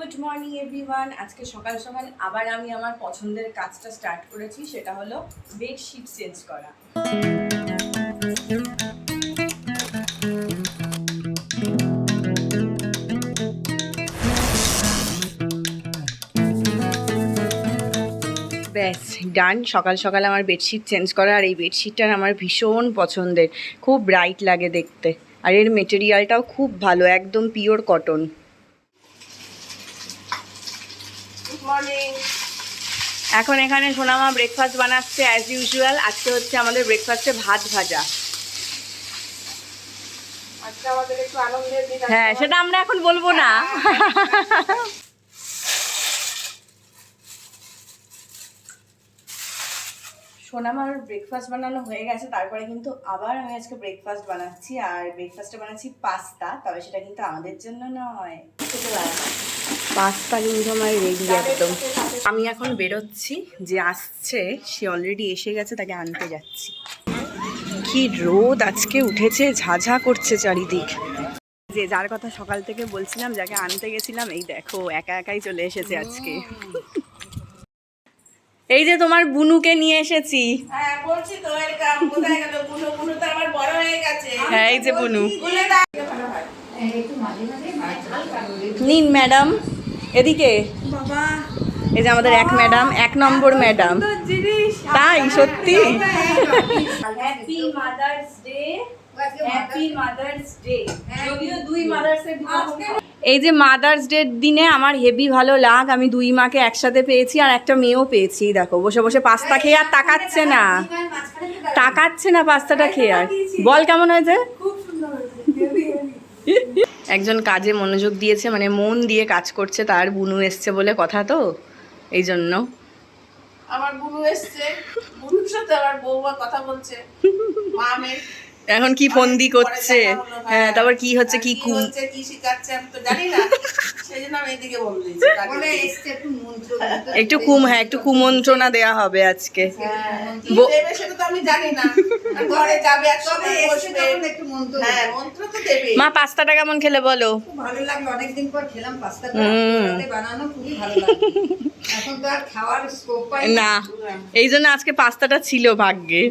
Good morning, everyone. আজকে সকাল সকাল আবার আমি আমার পছন্দের কাজটা স্টার্ট করেছি, সেটা হলো বেডশিট চেঞ্জ করা। ব্যাস ডান সকাল সকাল আমার বেডশিট চেঞ্জ করা, আর এই বেডশিটটার আমার ভীষণ পছন্দের। খুব ব্রাইট লাগে দেখতে। আর এর মেটেরিয়ালটাও খুব ভালো, একদম পিওর কটন গুড মর্নিং এখন এখানে সোনামা ব্রেকফাস্ট বানাচ্ছে অ্যাজ ইউজুয়াল আজকে হচ্ছে আমাদের ব্রেকফাস্টে ভাত ভাজা। আছে। হ্যাঁ সেটা আমরা এখন বলব না। সোনামার ব্রেকফাস্ট বানানো হয়ে গেছে তারপরে কিন্তু আবার আমি আজকে ব্রেকফাস্ট বানাচ্ছি আর ব্রেকফাস্টে বানাচ্ছি পাস্তা তবে সেটা কিন্তু আমাদের জন্য নয়। পাস্তা কিন্তু আমার রেডি একদম। আমি এখন বেরোচ্ছি যে আসছে সে অলরেডি এসে গেছে তাকে আনতে যাচ্ছি। কি রোদ আজকে উঠেছে ঝাঝা করছে চারিদিক। যে যার কথা সকাল থেকে বলছিলাম যাকে আনতে গেছিলাম এই দেখো একা একাই চলে এসেছে আজকে। এই যে তোমার বুনুকে নিয়ে এসেছি। হ্যাঁ বলছি তো এরকম কোথায় গেল বুনু? বুনু তো আমার বড় হয়ে গেছে। হ্যাঁ এই যে বুনু। হয় নিন ম্যাডাম। এদিকে। বাবা। এই যে আমাদের এক ম্যাডাম এক নম্বর ম্যাডাম। তাই সত্যি? Happy mother's day happy mother's day যদিও দুই মাদার্স এই যে মাদার্স ডের দিনে আমার হেভি ভালো লাগ, আমি দুই মাকে একসাথে পেয়েছি আর একটা মেয়েও পেয়েছি, দেখো, বসে বসে পাস্তা খেয়ে আর তাকাচ্ছে না। তাকাচ্ছে না পাস্তাটা খেয়ে আর। বল কেমন হয়েছে? একজন কাজে মনোযোগ দিয়েছে মানে মন দিয়ে কাজ করছে, তার বুনু এসছে বলে কথা তো, এই জন্য। আমার বুনু এসছে, বুনুর সাথে আমার বৌমা কথা বলছে, মা মেয়ে এখন কি ফন্দি করছে? হ্যাঁ তারপর কি হচ্ছে কি কি কুম হচ্ছে কি শিখাচ্ছে আমি তো জানি না। দিচ্ছি একটু কুম হ্যাঁ একটু কুমন্ত্রণা দেয়া হবে আজকে। হ্যাঁ, কি বো- দেবে সেটা তো আমি জানি না। আর ঘরে যাবে একসাথে বসবে। হ্যাঁ মন্ত্র তো দেবে মা পাস্তাটা কেমন খেলে বলো? খুব ভালো লাগল অনেকদিন পর খেলাম বানানো খুবই ভালো লাগল। এখন তো আর খাওয়ার স্কোপ পাই না। এই জন্য আজকে পাস্তাটা ছিল ভাগ্যে।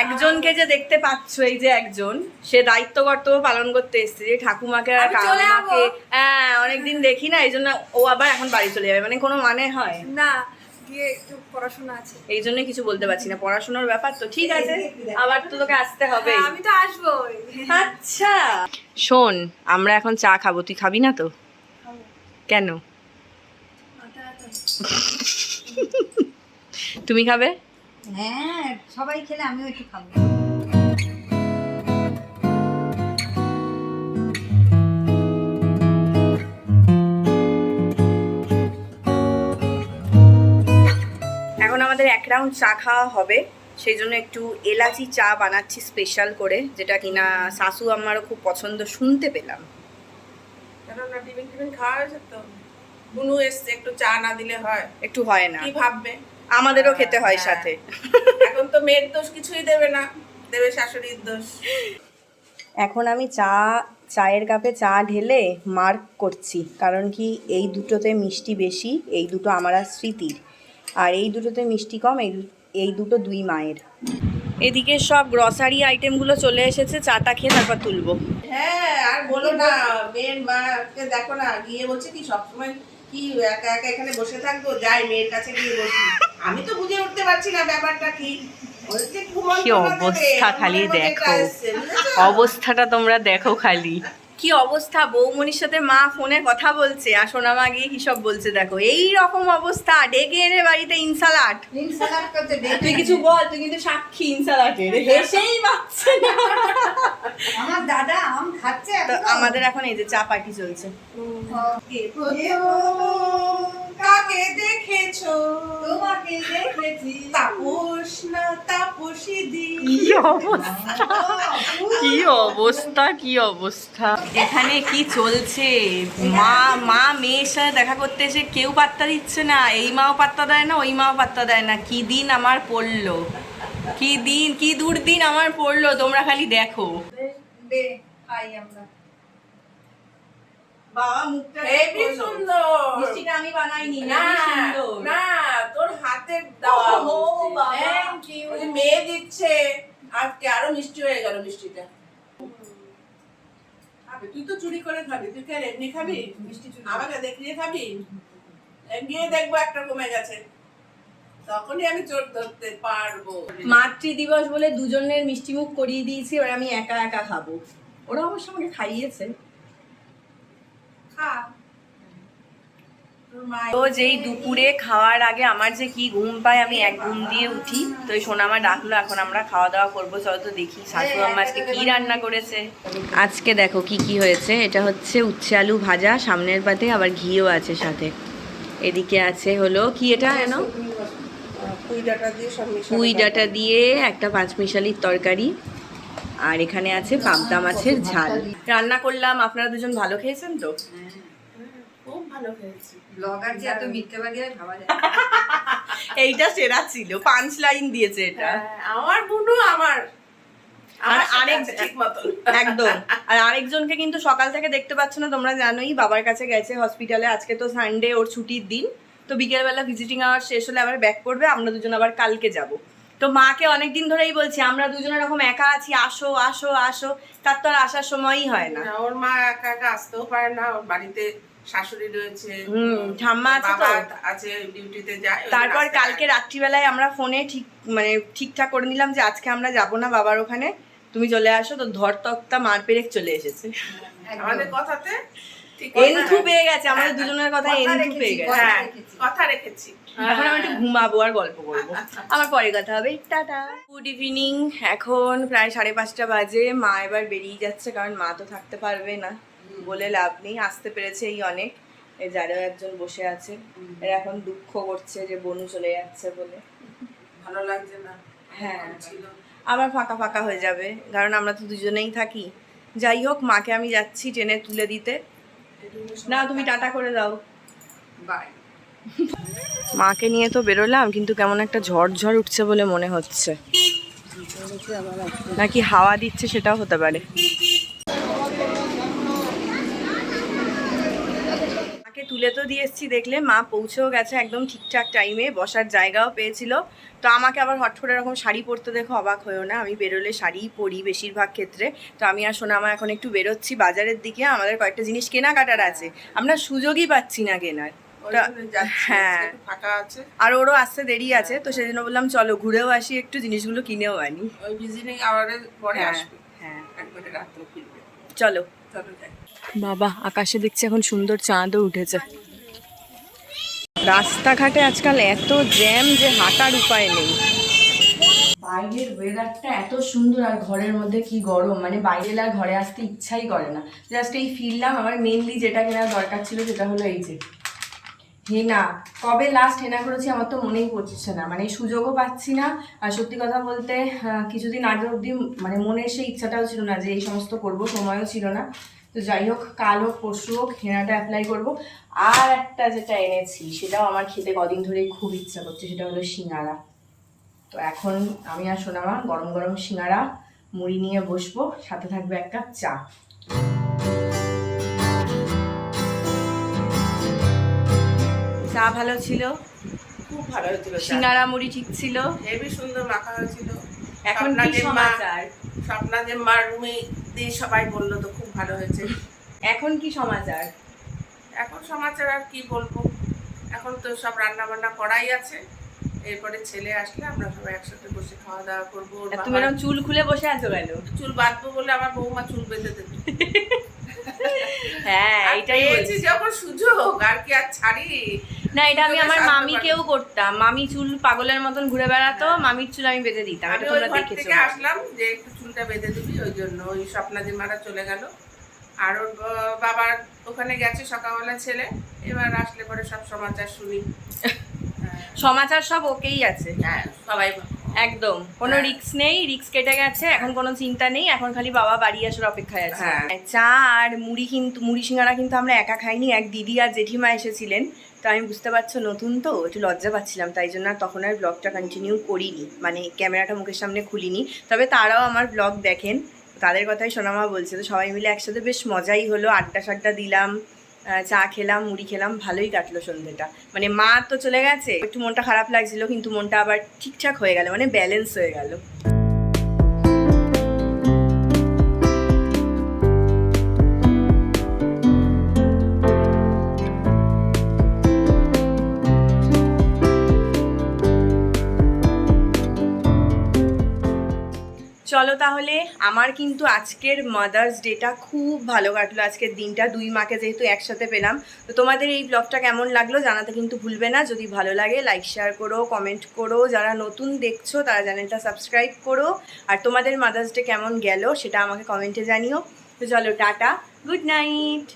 একজনকে যে দেখতে পাচ্ছ এই যে একজন সে দায়িত্ব কর্তব্য পালন করতে এসছে যে ঠাকুমাকে আর কাকুমাকে হ্যাঁ অনেকদিন দেখি না এই জন্য ও আবার এখন বাড়ি চলে যাবে। মানে কোনো মানে হয়? না পড়াশোনা আছে। এই জন্য কিছু বলতে পারছি না পড়াশোনার ব্যাপার তো ঠিক আছে? আবার তো তোকে আসতে হবে আমি তো আসবোই আচ্ছা। শোন আমরা এখন চা খাব তুই খাবি না তো? কেন? তুমি খাবে? হ্যাঁ সবাই খেলে আমিও একটু খাব। আমাদের এক রাউন্ড চা খাওয়া হবে। সেই জন্য একটু এলাচি চা বানাচ্ছি স্পেশাল করে যেটা কিনা শাশু আমারও খুব পছন্দ শুনতে পেলাম। টিফিন টিফিন খাওয়া হয়েছে তো? বুনু এসছে একটু চা না দিলে হয়। একটু হয় না। কি ভাববে? আমাদেরও খেতে হয় হ্যাঁ। সাথে। এখন তো মেয়ের দোষ কিছুই দেবে না দেবে শাশুড়ির দোষ। এখন আমি চা চায়ের কাপে চা ঢেলে মার্ক করছি কারণ কি এই দুটোতে মিষ্টি বেশি এই দুটো আমার আর স্মৃতির। আর এই দুটোতে মিষ্টি কম এই এই দুটো দুই মায়ের। এদিকে সব গ্রসারি আইটেমগুলো চলে এসেছে চাটা খেয়ে তারপর তুলবো। হ্যাঁ আর বলো না মেয়ের মাকে দেখো না গিয়ে বলছে কি সবসময় কি একা একা এখানে বসে থাকব? যাই মেয়ের কাছে গিয়ে বসি। আমি তো বুঝে উঠতে পারছি না ব্যাপারটা কি। অবস্থা খালি দেখো? অবস্থাটা তোমরা দেখো খালি। কি অবস্থা বৌমনির সাথে মা ফোনে কথা বলছে আর সোনামা গিয়ে কি সব বলছে দেখো এই রকম অবস্থা ডেকে এনে বাড়িতে ইনসালাট ইনসালাট করতে তুই কিছু বল তুই কিন্তু সাক্ষী ইনসালাটের হেসেই পাচ্ছে না আমার দাদা আম খাচ্ছে আমাদের এখন এই যে চা পার্টি চলছে কাকে দেখেছ? তোমাকে দেখেছি। তাপস না তাপসী দি কি অবস্থা? কি অবস্থা কি অবস্থা? এখানে কি চলছে? মা মা মেয়ের সাথে দেখা করতে এসে কেউ পাত্তা দিচ্ছে না। এই মাও পাত্তা দেয় না ওই মাও পাত্তা দেয় না। কি দিন আমার পড়ল? কি দিন কি দুর্দিন আমার পড়ল? তোমরা খালি দেখো। খাই আমরা। বাবা মুখটা হেবি সুন্দর। মিষ্টিটা আমি বানাইনি না না তোর হাতের দেওয়া ওহো, বাবা। ওই মেয়ে দিচ্ছে আজকে আরও মিষ্টি হয়ে গেল মিষ্টিটা। তুই তো চুরি করে খাবি তুই কি আর এমনি খাবি? মিষ্টি চুরি আমাকে দেখিয়ে খাবি? এমনি দেখব একটা কমে গেছে। তখনই আমি চোর ধরতে পারব। মাতৃ দিবস বলে দুজনের মিষ্টি মুখ করিয়ে দিয়েছি এবার আমি একা একা খাব। ওরা অবশ্য আমাকে খাইয়েছে। তো যেই দুপুরে খাওয়ার আগে আমার যে কি ঘুম পায় আমি এক ঘুম দিয়ে উঠি। তো এই সোনামা ডাকলো এখন আমরা খাওয়া দাওয়া করব। চলো তো দেখি শাশু আম্মা আজকে কি রান্না করেছে। আজকে দেখো কি কি হয়েছে। এটা হচ্ছে উচ্ছে আলু ভাজা সামনের পাতে আবার ঘিও আছে সাথে। এদিকে আছে হলো কি এটা যেন? পুঁই ডাটা দিয়ে সব মিশানো পুঁই ডাটা দিয়ে একটা পাঁচমিশালির তরকারি। আর এখানে আছে পাবদা মাছের ঝাল। রান্না করলাম আপনারা দুজন ভালো খেয়েছেন তো? খুব ভালো খেয়েছি। ব্লগার যে এত মিথ্যাবাদী ভাবা যায় এইটা সেরা ছিল পাঁচ লাইন দিয়েছে এটা। হ্যাঁ, আমার বুনু আমার। আর আরেক একদম। আর আরেকজনকে কিন্তু সকাল থেকে দেখতে পাচ্ছ না তোমরা জানোই বাবার কাছে গেছে হসপিটালে আজকে তো সানডে ওর ছুটির দিন। তো বিকেলবেলা ভিজিটিং আওয়ার শেষ হলে আবার ব্যাক করবে আমরা দুজন আবার কালকে যাব। তো মাকে অনেক দিন ধরেই বলছি আমরা দুজনে এরকম একা আছি আসো আসো আসো তার তো আর আসার সময়ই হয় না। ওর মা একা একা আসতেও পারে না ওর বাড়িতে শাশুড়ি রয়েছে হুম, ঠাম্মা আছে তো। আছে ডিউটিতে যায় তারপর কালকে রাত্রিবেলায় আমরা ফোনে ঠিক মানে ঠিকঠাক করে নিলাম যে আজকে আমরা যাব না বাবার ওখানে তুমি চলে আসো তো ধর তক্তা মার পেরেক চলে এসেছে। আমাদের কথাতে এনথু পেয়ে গেছে আমাদের দুজনের কথা এনথু পেয়ে গেছে। কথা হ্যাঁ রেখেছি। এখন আমি একটু ঘুমাবো আর গল্প করব। আমার পরে কথা হবে। টাটা। গুড ইভিনিং এখন প্রায় সাড়ে পাঁচটা বাজে। মা এবার বেরিয়ে যাচ্ছে কারণ মা তো থাকতে পারবে না। বলে লাভ নেই। আসতে পেরেছে এই অনেক। এই যারাও একজন বসে আছে। এরা এখন দুঃখ করছে যে বনু চলে যাচ্ছে বলে। ভালো লাগছে না? হ্যাঁ। আবার ফাঁকা ফাঁকা হয়ে যাবে। কারণ আমরা তো দুজনেই থাকি। যাই হোক মাকে আমি যাচ্ছি ট্রেনে তুলে দিতে। না তুমি টাটা করে দাও। বাই মাকে নিয়ে তো বেরোলাম কিন্তু কেমন একটা ঝড় ঝড় উঠছে বলে মনে হচ্ছে। নাকি হাওয়া দিচ্ছে সেটাও হতে পারে। তুলে তো দিয়ে এসেছি দেখলে। মা পৌঁছেও গেছে একদম ঠিকঠাক টাইমে বসার জায়গাও পেয়েছিল। তো আমাকে আবার হট করে এরকম শাড়ি পরতে দেখো অবাক হয়েও না আমি বেরোলে শাড়িই পরি বেশিরভাগ ক্ষেত্রে। তো আমি আর সোনামা এখন একটু বেরোচ্ছি বাজারের দিকে আমাদের কয়েকটা জিনিস কেনাকাটার আছে। আমরা সুযোগই পাচ্ছি না কেনার। হ্যাঁ। আর ওরও আসতে দেরি আছে তো সেজন্য বললাম চলো ঘুরেও আসি একটু জিনিসগুলো কিনেও আনি। ওই পরে হ্যাঁ আসবে। হ্যাঁ। চলো। চলো যাই। বাবা আকাশে দেখছি এখন সুন্দর চাঁদও উঠেছে। রাস্তাঘাটে আজকাল এত জ্যাম যে হাঁটার উপায় নেই। বাইরের ওয়েদারটা এত সুন্দর আর ঘরের মধ্যে কি গরম? মানে বাইরে আর ঘরে আসতে ইচ্ছাই করে না। জাস্ট এই ফিরলাম আমার মেনলি যেটা কেনার দরকার ছিল সেটা হলো এই যে হেনা। কবে লাস্ট হেনা করেছি আমার তো মনেই পড়ছে না। মানে সুযোগও পাচ্ছি না। আর সত্যি কথা বলতে কিছুদিন আগে অবধি মানে মনের সেই ইচ্ছাটাও ছিল না যে এই সমস্ত করব সময়ও ছিল না। তো যাই হোক কাল হোক পরশু হোক হেনাটা অ্যাপ্লাই করব। আর একটা যেটা এনেছি সেটাও আমার খেতে কদিন ধরেই খুব ইচ্ছা করছে সেটা হলো সিঙ্গারা। তো এখন আমি আর সোনামা গরম গরম সিঙ্গারা মুড়ি নিয়ে বসবো সাথে থাকবে এক কাপ চা। চা ভালো ছিল? খুব ভালো হয়েছিল সিঙ্গারা মুড়ি ঠিক ছিল? হেভি সুন্দর মাখা হয়েছিল। এখন কি স্বপ্নাদের মা সমাচার স্বপ্নাদের মার রুমে দিয়ে সবাই বলল তো খুব ভালো হয়েছে। এখন কি সমাচার? এখন সমাচার আর কি বলব? এখন তো সব রান্না বান্না করাই আছে। এরপরে ছেলে আসলে আমরা সবাই একসাথে বসে খাওয়া দাওয়া করব তুমি এরকম চুল খুলে বসে আছো কেন? চুল বাঁধবো বলে আমার বৌমা চুল বেঁধে দেবে। হ্যাঁ এটাই বলছি। যখন সুযোগ আর কি আর ছাড়ি? না এটা আমি আমার মামিকেও করতাম। মামি চুল পাগলের মতন ঘুরে বেড়াতো মামির চুল আমি বেঁধে দিতাম। আমি এটা ওই তোমরা দেখেছ। আসলাম যে একটু চুলটা বেঁধে দিবি ওই জন্য ওই স্বপ্নাদি মারা চলে গেল। আর ওর বাবার ওখানে গেছে সকালবেলা ছেলে এবার আসলে পরে সব সমাচার শুনি। সমাচার সব ওকেই আছে। হ্যাঁ সবাই একদম। কোনো হ্যাঁ। রিস্ক নেই রিক্স কেটে গেছে এখন কোনো চিন্তা নেই এখন খালি বাবা বাড়ি আসার অপেক্ষায় আছে। হ্যাঁ। চা আর মুড়ি কিন্তু মুড়ি সিঙ্গারা কিন্তু আমরা একা খাইনি এক দিদি আর জেঠিমা এসেছিলেন। তো আমি বুঝতে পারছ নতুন তো একটু লজ্জা পাচ্ছিলাম তাই জন্য তখন আর ব্লগটা কন্টিনিউ করিনি। মানে ক্যামেরাটা মুখের সামনে খুলিনি। তবে তারাও আমার ব্লগ দেখেন তাদের কথাই সোনামা বলছে। তো সবাই মিলে একসাথে বেশ মজাই হলো আড্ডা সাড্ডা দিলাম। চা খেলাম, মুড়ি খেলাম, ভালোই কাটলো সন্ধ্যেটা মানে মা তো চলে গেছে, একটু মনটা খারাপ লাগছিল, কিন্তু মনটা আবার ঠিকঠাক হয়ে গেল মানে ব্যালেন্স হয়ে গেল। চলো তাহলে, আমার কিন্তু আজকের মাদার্স ডেটা খুব ভালো কাটলো। আজকের দিনটা দুই মাকে যেহেতু একসাথে পেলাম। তো তোমাদের এই ব্লগটা কেমন লাগল জানাতে কিন্তু ভুলবে না। যদি ভালো লাগে লাইক শেয়ার করো কমেন্ট করো। যারা নতুন দেখছ, তারা চ্যানেলটা সাবস্ক্রাইব করো। আর তোমাদের মাদার্স ডে কেমন গেল, সেটা আমাকে কমেন্টে জানিও। তো চলো, টাটা। Good night.